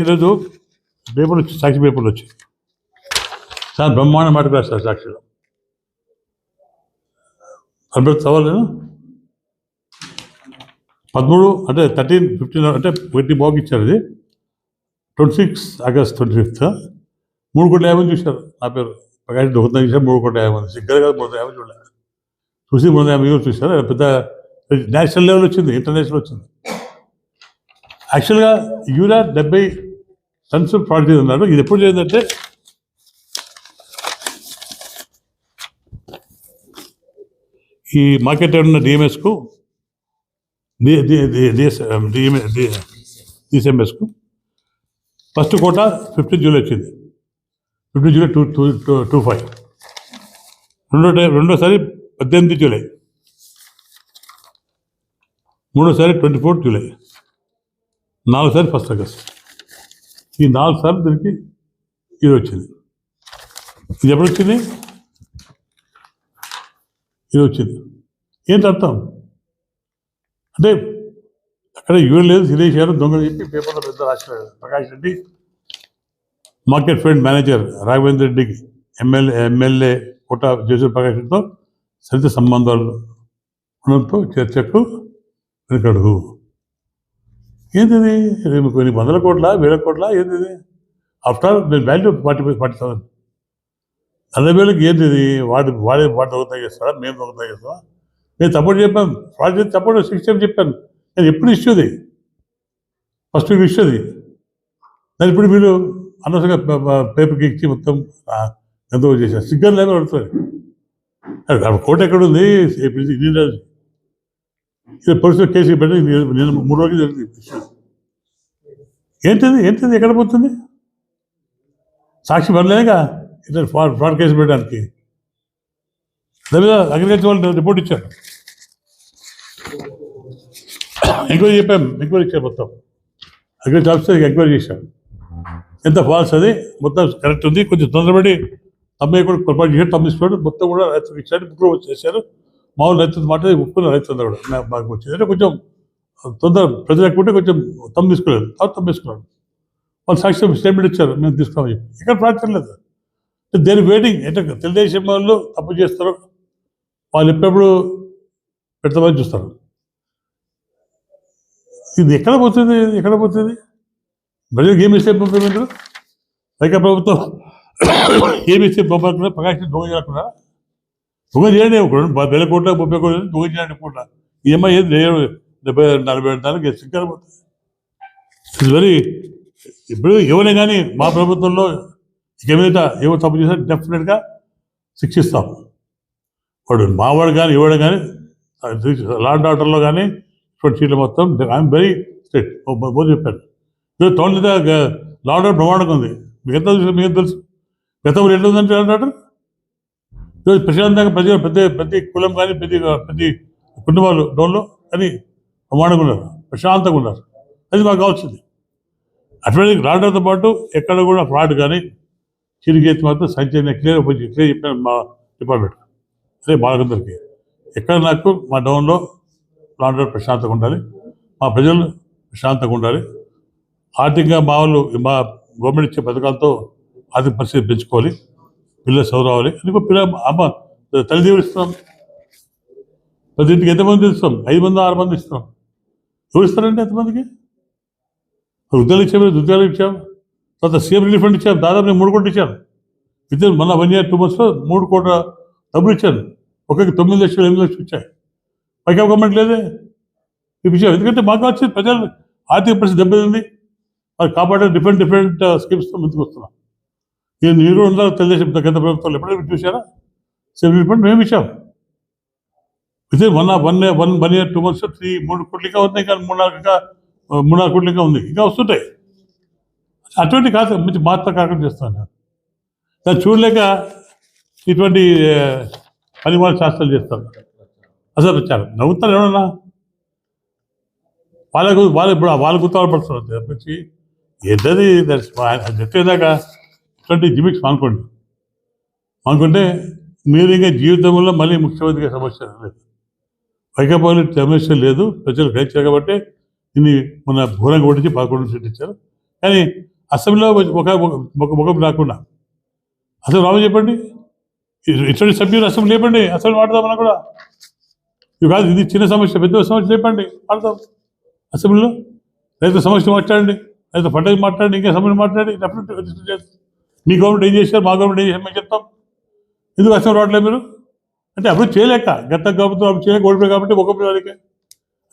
ఈరోజు పేపర్లు వచ్చి సాక్షి పేపర్లు వచ్చి. చాలా బ్రహ్మాండ మాట రాస్తారు సాక్షిలో. అప్పుడు చదవలేదు పదమూడు అంటే థర్టీన్ ఫిఫ్టీన్ అంటే ట్వంటీ బాబుకి ఇచ్చారు ఇది. Twenty six August twenty fifth. మూడు కోట్ల యాభై చూశారు. నా పేరు ప్రకాశం దొంగతనం చేశారు మూడు కోట్ల యాభై మంది. సిగ్గర కాదు మూడు వందల యాభై చూడలేదు. చూసి మూడు వందల యాభై చూశారు. పెద్ద నేషనల్ లెవెల్ వచ్చింది ఇంటర్నేషనల్ వచ్చింది. యాక్చువల్గా యూరియా డెబ్బై టన్స్ ప్రాడక్ట్ ఉన్నారు. ఇది ఎప్పుడు చేసిందంటే ఈ మార్కెట్ ఉన్న డిఎంఎస్కు డిఎంఎస్కు ఫస్ట్ కోట ఫిఫ్టీన్ జూలై వచ్చింది. Fifteen July two two two two five. రెండో టైం రెండోసారి పద్దెనిమిది జూలై. మూడోసారి ట్వంటీ ఫోర్ జూలై. నాలుగు సార్లు ఫస్ట్ ఆగస్ట్ ఈ నాలుగు సార్లు దీనికి ఇది వచ్చింది. ఇది ఎప్పుడు వచ్చింది? ఇది వచ్చింది. ఏంటి అర్థం? అంటే అక్కడ ఇవ్వడం లేదు సిరేష్ దొంగలు చెప్పి పేపర్లో పెద్ద రాశారు. Prakash Reddy market friend manager Raghavendra రెడ్డికి ఎమ్మెల్యే ఎమ్మెల్యే కోట జేసూర్ ప్రకాష్ రెడ్డితో సరిత సంబంధాలు ఉండడంతో చర్చకు వెనుకడుగు. ఏంటిది? రేపు కొన్ని వందల కోట్ల వేల కోట్ల ఏంటిది? ఆఫ్టర్ నేను వాల్యూ ఫార్టీ ఫార్టీ థౌసండ్ నలభై వేలకి ఏంటిది? వాడి వాడే వాడు దొంగతనం చేస్తారా మేము దొంగతనం చేస్తావా నేను తప్పుడు చెప్పాను. ఫ్రాడ్ చేసి తప్పుడు సిక్స్ టైం చెప్పాను. నేను ఎప్పుడు ఇష్యూది ఫస్ట్ వీక్ ఇష్యూది నేను ఇప్పుడు వీళ్ళు అనవసరంగా పేపర్కి ఇచ్చి మొత్తం ఎంతో చేశారు. సిగ్గర్ లేదో పడుతుంది. కోట ఎక్కడుంది? ఇది పోలీసులు కేసు పెట్టి నేను మూడు రోజులు జరిగింది. ఏంటిది? ఏంటిది? ఎక్కడ పోతుంది? సాక్షి పడలేక ఇట్లా ఫ్రాడ్ ఫ్రాడ్ కేసు పెట్టడానికి. దాని అగ్రికల్చర్ వాళ్ళు రిపోర్ట్ ఇచ్చారు. ఎంక్వైరీ చెప్పాం. ఎంక్వైరీ ఇచ్చారు మొత్తం. అగ్రికల్చర్ ఆఫీసర్ ఎంక్వైరీ చేశారు ఎంత ఫాల్స్ అది? మొత్తం కరెక్ట్ ఉంది. కొంచెం తొందరపడి తమ్మాయి కూడా పొరపాటు చేశారు తమ్మి మొత్తం కూడా రైతులకు ఇచ్చారు ఇంప్రూవ్ చేశారు మామూలు రైతు మాట ఒప్పుకున్న రైతు కూడా. మాకు వచ్చింది అంటే కొంచెం తొందర ప్రజలు ఎక్కువ కొంచెం తమ్ము తీసుకోలేదు. తర్వాత తమ్ము తీసుకున్నాడు వాళ్ళు సాక్షి స్టేట్మెంట్ ఇచ్చారు మేము తీసుకున్నాం చెప్పి. ఇక్కడ ప్రాక్టికల్ లేదు. దేని వెయిటింగ్ అంటే తెలుగుదేశం వాళ్ళు తప్పు చేస్తారు వాళ్ళు ఎప్పుడెప్పుడు పెడతామని చూస్తారు. ఇది ఎక్కడ పోతుంది? ఇది ఎక్కడ పోతుంది? ప్రజలకు ఏమి ఇస్తే పంపించారు పైగా ప్రభుత్వం ఏమి ఇస్తే పంపకుండా ప్రకాశం దొంగ చేయకుండా దొంగ చేయండి ఒక వేల కోట్ల ముప్పై కోట్ల దొంగ చేయండి కోట్ల. ఈఎంఐ ఏది లేదు డెబ్బై నలభై ఏడు దానికి సిక్కర్ పోతుంది. వెరీ ఇప్పుడు ఇవ్వలే కానీ మా ప్రభుత్వంలో ఇక మీద ఏమో తప్పు చేసినా డెఫినెట్గా శిక్షిస్తాం. వాడు మావాడు కానీ ఎవడు కానీ లాండ్ ఆర్డర్లో కానీ ఇటువంటి సీట్లు మొత్తం ఐఎమ్ వెరీ స్ట్రిక్ట్ మోదీ చెప్పాను. ఇది టౌన్ లాండ్ ఆర్డర్ ప్రమాణం ఉంది. మీకు ఎంత తెలుసు? మీకు తెలుసు? గతంలో ఎట్లా ఉందంటే లాండ్ ఆర్డర్? ఈరోజు ప్రశాంతంగా ప్రతి ప్రతి ప్రతి కులం కానీ ప్రతి ప్రతి కుటుంబాలు డోన్లో కానీ ప్రమాణంగా ఉన్నారు ప్రశాంతంగా ఉన్నారు. అది మాకు కావాల్సింది. అటువంటి రావడంతో పాటు ఎక్కడ కూడా ఫ్రాడ్ కానీ చిరిగేతి మాత్రం సంచలన క్లియర్ క్లియర్ చెప్పాను మా డిపార్ట్మెంట్. అదే బాలకందరికి ఎక్కడ నాకు మా డౌన్లో లాండర్ ప్రశాంతంగా ఉండాలి. మా ప్రజలు ప్రశాంతంగా ఉండాలి. ఆర్థికంగా మా వాళ్ళు మా గవర్నమెంట్ ఇచ్చే పథకాలతో ఆర్థిక పరిస్థితి పెంచుకోవాలి. పిల్లలు చదువు అని పిల్ల అమ్మ తల్లి ఇస్తున్నాం. ప్రతి ఇంటికి ఎంతమంది ఇస్తాం ఐదు మంది ఆరు మంది ఇస్తున్నాం. ఎవరు ఇస్తారండి ఎంతమందికి? వృద్ధాలు ఇచ్చాము వృద్ధాలు ఇచ్చాం తర్వాత సీఎం రిలీఫ్ ఫండ్ ఇచ్చాం దాదాపు నేను మూడు కోట్లు ఇచ్చాను. విద్యను మొన్న వన్ ఇయర్ టూ మంత్స్లో మూడు కోట్ల డబ్బులు ఇచ్చాను. ఒకరికి తొమ్మిది లక్షలు ఎనిమిది లక్షలు ఇచ్చాయి. పైగా గవర్నమెంట్ లేదే. ఇప్పించాం. ఎందుకంటే మాకు వచ్చి ప్రజలు ఆర్థిక పరిస్థితి దెబ్బతింది. మరి కాపాడే డిఫరెంట్ డిఫరెంట్ స్కీమ్స్తో ముందుకు వస్తున్నాం. నేను నీరు ఉందా తెలుగుదేశం గత ప్రభుత్వాలు ఎప్పుడైనా చూసారా సీఎం రిలీఫ్ మేము ఇచ్చాం. ఇదే one one one one year two months three మూడు కోట్లుగా ఉన్నాయి కానీ మూడు నాలుగు ఇంకా మూడు నాలుగు కోట్లు ఇంకా ఉంది. ఇంకా వస్తుంటాయి. అటువంటి కాదు మంచి మాత్ర కాకుండా చేస్తాను నేను దాన్ని చూడలేక ఇటువంటి పని వాళ్ళ శాస్త్రాలు చేస్తారు అసలు వచ్చారు నవ్వుతారు ఏమన్నా వాళ్ళకు వాళ్ళు ఇప్పుడు వాళ్ళ గుర్తు పడుతున్నారు. తప్పించి ఏంటది చెప్పేదాకా ఇటువంటి జిమిక్స్ అనుకోండి అనుకుంటే మీరు ఇంకా జీవితంలో మళ్ళీ ముఖ్యమంత్రిగా సమస్య లేదు. వైకాపాలు సమస్య లేదు ప్రజలు గ్రహించారు కాబట్టి దీన్ని మన ఘోరంగా ఓడించి పదకొండు సీట్లు ఇచ్చారు కానీ అసెంబ్లీలో ఒక ముఖం రాకుండా. అసలు రామని చెప్పండి? ఇటువంటి సభ్యులు అసెంబ్లీ లేపండి. అసెంబ్లీ మాట్లాడదామన్నా కూడా. ఇవి కాదు ఇది చిన్న సమస్య పెద్ద సమస్య చెప్పండి మాట్లాడదాం. అసెంబ్లీలో రైతు సమస్య మాట్లాడండి. రైతు పంటకి మాట్లాడండి ఇంకా సమస్య మాట్లాడి డెఫినెట్ మీ గవర్నమెంట్ ఏం చేశారు? మా గవర్నమెంట్ ఏం చేశారు? మేము చెప్తాం. ఎందుకు అసలు రావట్లేదు మీరు? అంటే అప్పుడు చేయలేక గత ప్రభుత్వం అప్పుడు చేయలేక ఓడిపోయి కాబట్టి ఒక వాళ్ళకి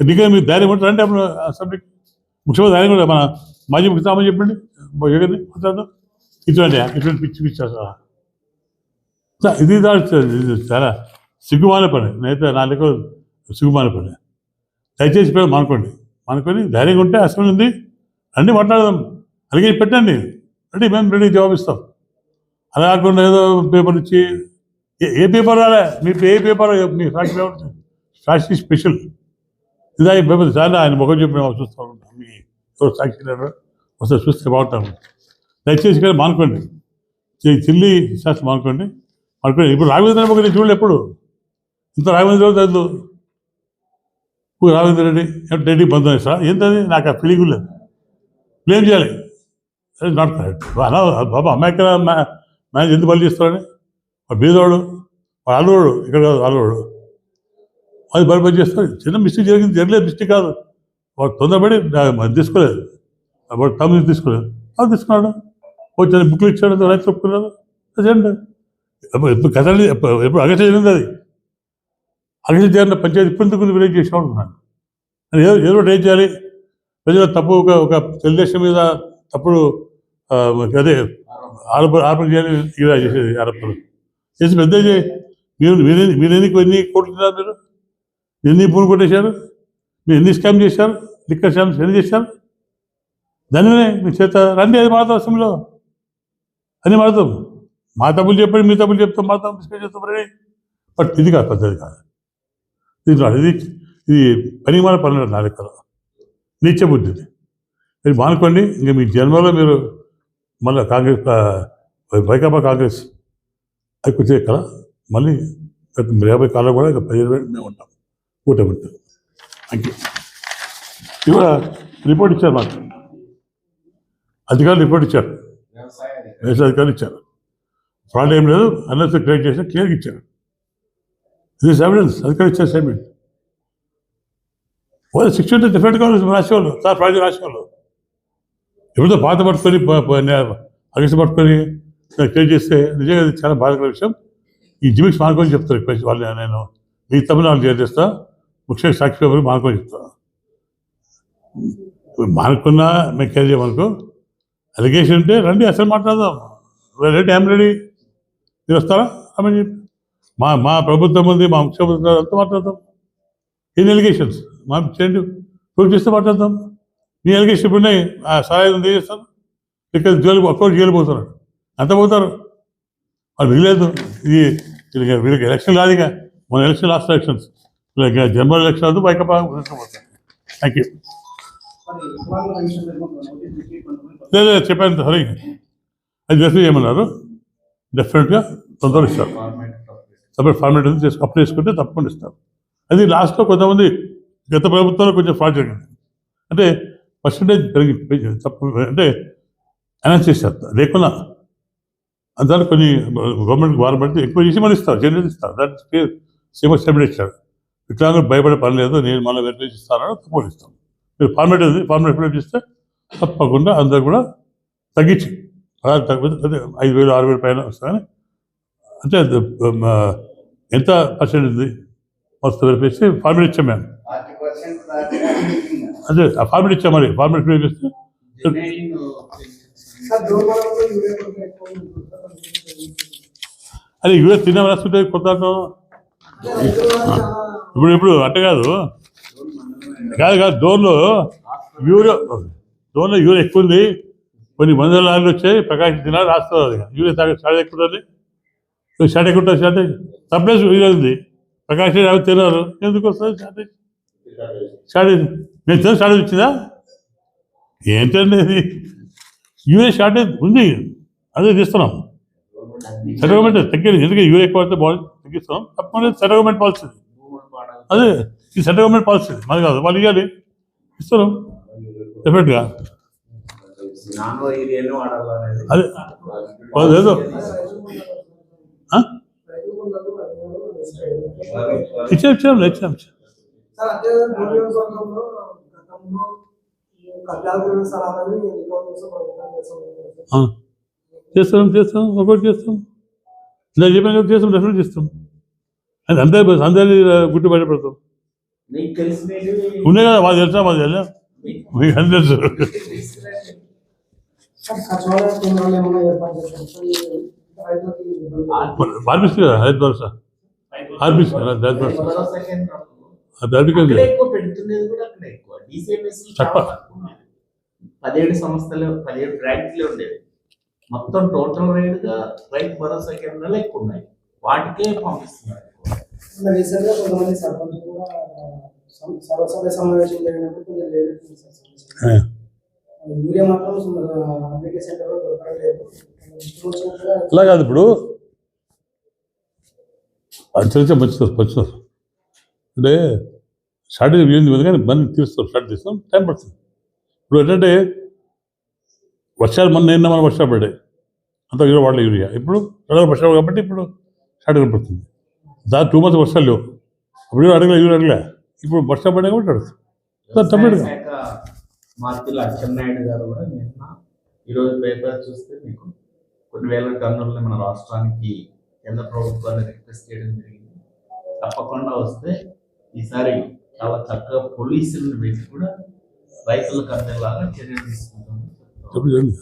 అందుకే మీరు ధైర్యం ఉంటే అంటే అప్పుడు అసెంబ్లీకి ముఖ్యమంత్రి ధైర్యం కూడా మన మాజీ ముఖ్యమంత్రి చెప్పండి. జగన్ ఇటువంటి ఇటువంటి పిచ్చి పిచ్చి అసలు. ఇది దా- చాలా సిగ్గుమాన పని. నేనైతే నా లెక్క సిగ్గుమాన పని. దయచేసి పేరు మానుకోండి. మానుకొని ధైర్యంగా ఉంటే అసెంబ్లీ ఉంది. అన్నీ మాట్లాడదాం. అలాగే పెట్టండి. రండి మేము రెడీ జవాబిస్తాం అలా కాకుండా ఏదో పేపర్ ఇచ్చి ఏ- ఏ పేపర్ రాలే? మీ ఏ పేపర్ మీ సాక్షి పేపర్? సాక్షి స్పెషల్. ఇదా ఈ పేపర్ సార్ ఆయన ముఖం చెప్పి మేము చూస్తూ ఉంటాం. మీ ఎవరు సాక్షి లేరు వస్తే చూస్తే బాగుంటాము దయచేసి ఇక్కడ మానుకోండి. చి- చిల్లి శాస్త్రం మానుకోండి. మానుకోండి. ఇప్పుడు రాఘవేంద్ర ఒక నేను చూడలే ఎప్పుడు? ఇంత రాఘవేంద్ర తెలుసు ఇప్పుడు రాఘవేంద్ర రెడ్డి ఏమంటే రెడ్డి బంధం సార్. ఏంటది? నాకు ఆ ఫీలింగ్ లేదు. బ్లేమ్ చేయాలి? నాట్ కరెక్ట్ అలా బాబా అమ్మాయి ఇక్కడ మ్యానేజ్ ఎందుకు బలి చేస్తారని వాడు బీదోడు వాడు అల్లువాడు ఇక్కడ కాదు అల్లువాడు అది బలి చేస్తారు చిన్న మిస్టేక్ జరిగింది జరగలేదు మిస్టేక్ కాదు. వాడు తొందరపడి తీసుకోలేదు. వాడు తమ్ముడు తీసుకోలేదు. అది తీసుకున్నాడు. వచ్చిన బుక్లు ఇచ్చాడు రైతు చెప్పుకున్నాడు అదేంటి ఎప్పుడు ఎప్పుడు ఎప్పుడు ఎప్పుడు అగస్ట జరిగింది అది. అగస్ట జరిగిన పంచాయతీ ఇప్పుడు ఎందుకు విలేజ్ చేసి అనుకున్నాను ఏదో ఏదో ఏం చేయాలి? ప్రజల తప్పు ఒక ఒక తెలుగుదేశం మీద తప్పుడు అదే ఆరోపణ ఆరోపణ చేయాలి ఇలా చేసేది ఆరోపణలు. చేసి పెద్ద మీరు మీరు మీరు ఎందుకు ఎన్ని కోట్లు మీరు? ఎన్ని పూలు కొట్టేశారు? మీరు ఎన్ని స్కామ్ చేశారు? లిక్కర్ స్కామ్స్ ఎన్ని చేశారు? దానివనే మీ చేత రండి అది మాట్లాడతాం అసెంబ్లీలో. అని మాట్లాడతాం. మా తప్పులు చెప్పండి మీ తప్పులు చెప్తాం మా తప్పులు డిస్కస్ చేస్తాం రండి. బట్ ఇది కాదు పద్ధతి కాదు. ఇది కాదు ఇది ఇది పనిమాల పనులు నా లెక్కలో. నీచ బుద్ధి మీరు మానుకోండి ఇంకా మీ జన్మలో మీరు మళ్ళీ కాంగ్రెస్ వైకాపా కాంగ్రెస్ అది కొంచెం ఇక్కడ మళ్ళీ గత యాభై కాలం కూడా ఇక పదిహేను వేలు మేము ఉంటాం. కూటమి ఉంటుంది థ్యాంక్ యూ ఇవాళ రిపోర్ట్ ఇచ్చారు మాకు. అధికారులు రిపోర్ట్ ఇచ్చారు. వ్యవసాయ అధికారులు ఇచ్చారు. ఫ్రాడ్ ఏం లేదు. అన్నెస్ క్రియేట్ చేసిన క్లియర్గా ఇచ్చారు. ఇది ఎవిడెన్స్ అధికారులు ఇచ్చారు స్టేట్మెంట్ వాళ్ళు సిక్స్ డిఫరెంట్ కావాలి రాసేవాళ్ళు. సార్ ఫ్రాడ్ రాసేవాళ్ళు. ఎప్పుడో బాధ పట్టుకొని అగస్టు పట్టుకొని క్రియేట్ చేస్తే నిజంగా ఇది చాలా బాధకర విషయం. ఈ జిమిక్స్ మానుకొని చెప్తారు వాళ్ళు నేను మీ తమిళనాడు చేస్తా. ముఖ్యంగా సాక్షి పేపర్ మానుకొని చెప్తా. మానుకున్నా మేము క్యారీ చేయమనుకో అలిగేషన్ ఉంటే రండి అసలు మాట్లాడదాం. Ready I'm ready. మీరు వస్తారా? ఆమె మా మా ప్రభుత్వం ఉంది మా ముఖ్యమంత్రి అంతా మాట్లాడతాం ఎన్ని ఎలిగేషన్స్ మా చేయండి. ప్రూవ్ చేస్తే మాట్లాడతాం నీ ఎలిగేషన్ ఇప్పుడు ఉన్నాయి ఆ సహాయం ఉంది ఇక్కడ జైలు ఒక్కరు జైలు పోతున్నారు అంత పోతారు. వాళ్ళు మిగిలేదు ఇది వీళ్ళకి ఎలక్షన్ కాదు ఇక మన ఎలక్షన్ లాస్ట్ ఎలక్షన్స్. వీళ్ళకి జనరల్ ఎలక్షన్ అది బయట థ్యాంక్ యూ. లేదు లేదు, చెప్పాను సరే. అది జస్ట్ చేయమన్నారు. డెఫినెట్గా తొందరగా ఇస్తారు. సపరేట్ ఫార్మేట్ అనేది చేసి అప్లై చేసుకుంటే తప్పకుండా ఇస్తారు. అది లాస్ట్లో కొంతమంది గత ప్రభుత్వంలో కొంచెం ఫ్రాడ్ జరిగింది. అంటే పర్సంటేజ్ పెరిగి అంటే అనౌన్స్ చేస్తారు లేకుండా అందరూ కొన్ని గవర్నమెంట్ గవర్నమెంట్ ఎక్కువ చేసి మళ్ళీ ఇస్తారు జనరల్ ఇస్తారు. దానికి సేమ్ స్టెబిల్ ఇచ్చారు భయపడే పని లేదు నేను మళ్ళీ వెంటనే ఇస్తానని తప్పులు ఇస్తాను మీరు ఫార్మేట్ ఉంది ఫార్మేట్ అప్లై చేస్తే తప్పకుండా అందరు కూడా తగ్గించి అలా తగ్గితే ఐదు వేలు ఆరు వేలు పైన వస్తాయని. అంటే ఎంత పర్సెంట్ ఉంది? వస్తుంది చెప్పేసి ఫార్మేట్ ఇచ్చాం మేము. అదే ఆ ఫార్మేట్ ఇచ్చాం మరి? ఫార్మేట్ ఫిల్ చేస్తే? ఉంది. అది యూఎస్ తిన్న రాసుకుంటే కొత్త. ఇప్పుడు ఇప్పుడు అంటే కాదు. కాదు కాదు డోర్లో యూరియా డోర్లో యూరియా ఎక్కువ ఉంది. కొన్ని వందల లారీలు వచ్చాయి. ప్రకాశం తినాలి రాస్తుంది అది. యూరియా తాగే స్టార్ట్ ఎక్కువ ఉంటుంది. స్టార్ట్ ఎక్కువ ఉంటుంది స్టార్ట్ సప్లైస్ యూరియా ఉంది. ప్రకాశం అవి తిన్నారు ఎందుకు వస్తుంది స్టార్టేజ్ షార్టేజ్ నేను తెలుసు షార్టేజ్ వచ్చిందా? ఏంటండి ఇది. యూరియా షార్టేజ్ ఉంది. అదే తీస్తున్నాం. సెంట్రల్ గవర్నమెంట్ తగ్గింది. ఎందుకంటే యూరియా ఎక్కువ అయితే బాగా తగ్గిస్తున్నాం? తప్పకుండా సెంట్రల్ గవర్నమెంట్ పాలసీ అదే ఈ సెంట్రల్ గవర్నమెంట్ పాలసీ మనది కాదు వాళ్ళు ఇవ్వాలి. ఇస్తున్నాం. డెఫినెట్గా అదే లేదు ఇచ్చాం ఇచ్చాం ఇచ్చాం ఇచ్చాం. సార్ కళ్యాణ స్థలాలని చేస్తాం ఆ. చేస్తాం ఒకటి చేస్తాం. నేను చెప్పాను కదా చేస్తాం డెఫినెట్ చేస్తాం. అది అందరి అందరి గుట్టు బయటపడతాం ఉన్నాయి కదా వాళ్ళు తెలుసా వాళ్ళు తెలుసా మీకు అన్ని తెలుసు. సార్ సార్ ఆర్పిస్తుంది కదా హైదరాబాద్ భరోసా. ఆర్పిస్తుంది హైదరాబాద్ భరోసా. పదిహేడు సంస్థలు పదిహేడు బ్రాంచ్లే ఉండేవి. మొత్తం టోటల్ రేట్గా రైతు భరోసా కేంద్రాలు ఎక్కువ ఉన్నాయి. వాటికే పంపిస్తున్నారు. రీసెంట్గా కొంతమంది సర్పంచ్ కూడా సర్వసభ్య సమావేశం జరిగినప్పుడు కొంచెం. యూరియా మాత్రం అప్లికేషన్ కాదు ఇప్పుడు. అంచనా మంచిది మంచిది. అంటే షార్టేజ్ ఏంది ఉంది కానీ బంద్ తీస్తాం స్టార్ట్ చేస్తాం టైం పడుతుంది. ఇప్పుడు ఏంటంటే వర్షాలు మొన్న నిన్న మన వర్షాలు పడ్డాయి. అంత యూరియా వాడలే యూరియా. ఇప్పుడు రెండు వర్షాలు కాబట్టి ఇప్పుడు షార్టేజ్ పడుతుంది. దాని టూ మంత్స్ వర్షాలు లేవు. అప్పుడు అడగలే యూరియా అడగలే? ఇప్పుడు వర్షాలు పడినా కూడా అడుగుతుంది శాఖ మార్పులు అచ్చెన్నాయుడు గారు కూడా నిన్న ఈరోజు పేపర్ చూస్తే మీకు కొన్ని వేల టన్నులని మన రాష్ట్రానికి కేంద్ర ప్రభుత్వాన్ని రిక్వెస్ట్ చేయడం జరిగింది. తప్పకుండా వస్తే ఈసారి చాలా చక్కగా పోలీసులను పెట్టి కూడా రైతులకు అందేలాగా చర్యలు తీసుకుంటామని చెప్తాం చెప్పండి